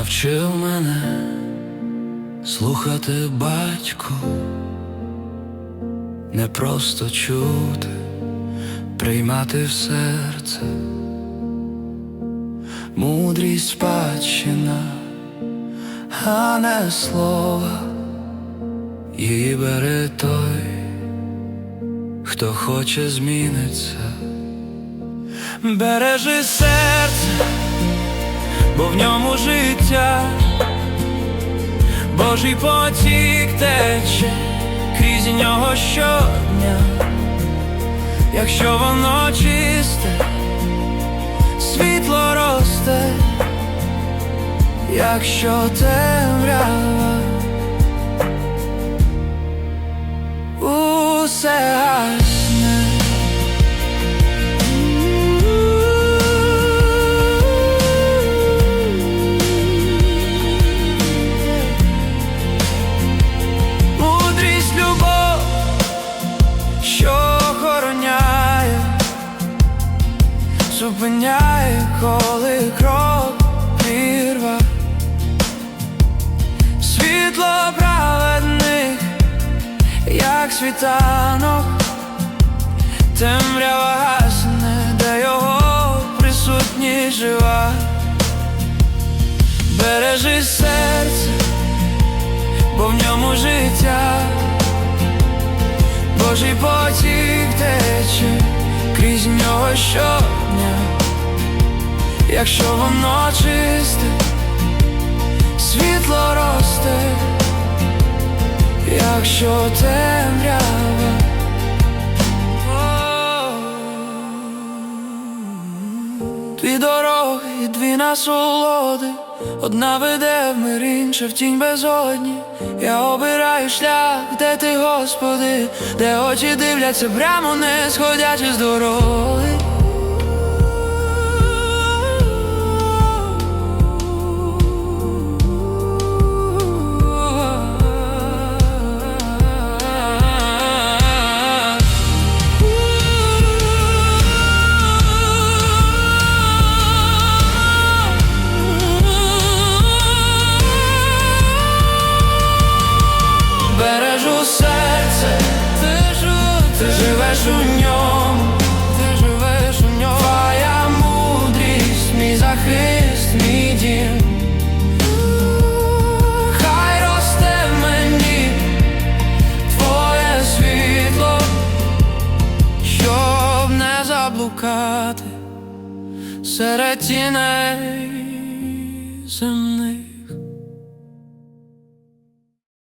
навчив мене слухати батько, не просто чути, приймати в серце, мудрість спадщина, а не слова, її бере той, хто хоче зміниться, бережи серце бо в ньому життя, Божий потік тече крізь нього щодня, якщо воно чисте, світло росте, якщо темрява, зупиняє, коли крок прірва, світло праведних, як світанок, темрява гасне, де його присутність жива, бережи серце бо в ньому життя, Божий потік тече крізь нього щодня, якщо воно чисте, світло росте, якщо темрява. Дві дороги, дві насолоди, одна веде в мир, інша в тінь безодні. Я обираю шлях, де ти, Господи, де очі дивляться прямо, не сходячи з дороги. У ньому, ти живеш у ньому, твоя мудрість, мій захист, дім. Хай росте мені твоє світло, щоб не заблукати серед тіней земних.